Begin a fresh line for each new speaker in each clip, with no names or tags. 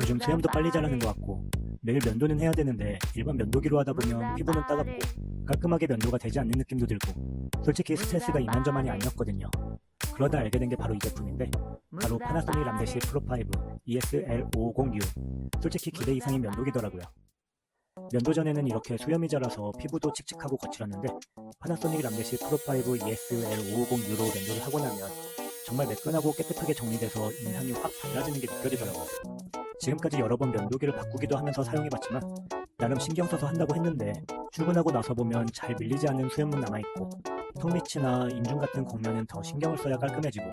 요즘 수염도 빨리 자라는 것 같고 매일 면도는 해야 되는데 일반 면도기로 하다 보면 피부는 따갑고 깔끔하게 면도가 되지 않는 느낌도 들고 솔직히 스트레스가 이만저만이 아니었거든요. 그러다 알게 된 게 바로 이 제품인데 바로 파나소닉 람데시 프로5 ESL550U 솔직히 기대 이상인 면도기더라고요. 면도 전에는 이렇게 수염이 자라서 피부도 칙칙하고 거칠었는데 파나소닉 람데시 프로5 ESL550U로 면도를 하고 나면 정말 매끈하고 깨끗하게 정리돼서 인상이 확 달라지는 게 느껴지더라고요. 지금까지 여러 번 면도기를 바꾸기도 하면서 사용해봤지만 나름 신경 써서 한다고 했는데 출근하고 나서 보면 잘 밀리지 않는 수염은 남아있고 턱 밑이나 인중 같은 곡면은 더 신경을 써야 깔끔해지고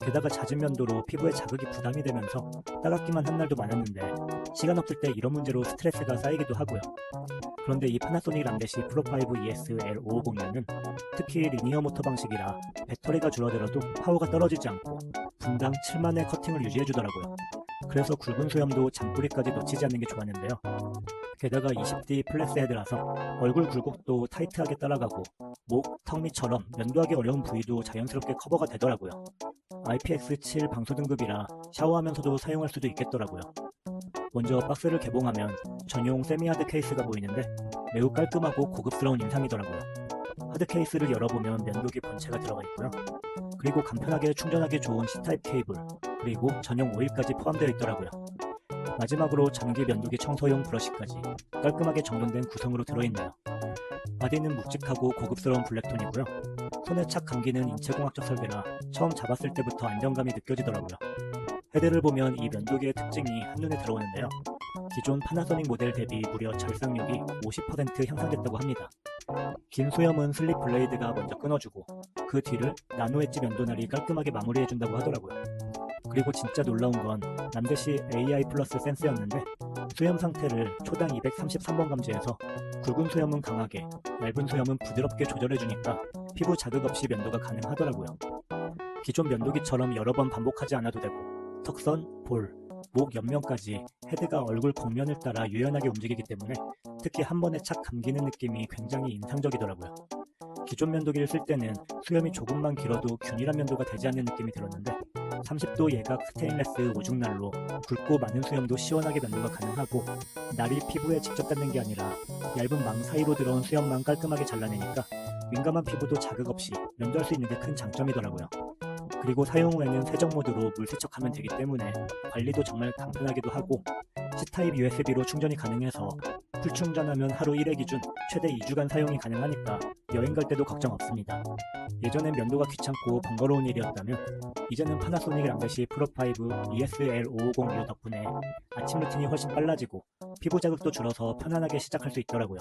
게다가 낮은 면도로 피부에 자극이 부담이 되면서 따갑기만 한 날도 많았는데 시간 없을 때 이런 문제로 스트레스가 쌓이기도 하고요. 그런데 이 파나소닉 람데시 프로5 ES-L550은 특히 리니어 모터 방식이라 배터리가 줄어들어도 파워가 떨어지지 않고 분당 7만의 커팅을 유지해주더라고요. 그래서 굵은 수염도 잔뿌리까지 놓치지 않는 게 좋았는데요. 게다가 20D 플랫스 헤드라서 얼굴 굴곡도 타이트하게 따라가고 목, 턱 밑처럼 면도하기 어려운 부위도 자연스럽게 커버가 되더라고요. IPX7 방수 등급이라 샤워하면서도 사용할 수도 있겠더라고요. 먼저 박스를 개봉하면 전용 세미하드 케이스가 보이는데 매우 깔끔하고 고급스러운 인상이더라고요. 하드 케이스를 열어보면 면도기 본체가 들어가 있고요. 그리고 간편하게 충전하기 좋은 C타입 케이블, 그리고 전용 오일까지 포함되어 있더라고요. 마지막으로 전기 면도기 청소용 브러쉬까지 깔끔하게 정돈된 구성으로 들어있나요. 바디는 묵직하고 고급스러운 블랙톤이고요. 손에 착 감기는 인체공학적 설계라 처음 잡았을 때부터 안정감이 느껴지더라고요. 헤드를 보면 이 면도기의 특징이 한눈에 들어오는데요. 기존 파나소닉 모델 대비 무려 절삭력이 50% 향상됐다고 합니다. 긴 수염은 슬립 블레이드가 먼저 끊어주고 그 뒤를 나노 엣지 면도날이 깔끔하게 마무리해준다고 하더라고요. 그리고 진짜 놀라운 건 남대시 AI 플러스 센스였는데 수염 상태를 초당 233번 감지해서 굵은 수염은 강하게, 얇은 수염은 부드럽게 조절해주니까 피부 자극 없이 면도가 가능하더라고요. 기존 면도기처럼 여러 번 반복하지 않아도 되고 턱선, 볼, 목 옆면까지 헤드가 얼굴 곡면을 따라 유연하게 움직이기 때문에 특히 한 번에 착 감기는 느낌이 굉장히 인상적이더라고요. 기존 면도기를 쓸 때는 수염이 조금만 길어도 균일한 면도가 되지 않는 느낌이 들었는데 30도 예각 스테인레스 오중날로 굵고 많은 수염도 시원하게 면도가 가능하고 날이 피부에 직접 닿는 게 아니라 얇은 망 사이로 들어온 수염만 깔끔하게 잘라내니까 민감한 피부도 자극 없이 면도할 수 있는 게 큰 장점이더라고요. 그리고 사용 후에는 세정 모드로 물 세척하면 되기 때문에 관리도 정말 간편하기도 하고 C타입 USB로 충전이 가능해서 풀 충전하면 하루 1회 기준 최대 2주간 사용이 가능하니까 여행 갈 때도 걱정 없습니다. 예전엔 면도가 귀찮고 번거로운 일이었다면 이제는 파나소닉 람데시 프로5 ESL550U 덕분에 아침 루틴이 훨씬 빨라지고 피부 자극도 줄어서 편안하게 시작할 수 있더라고요.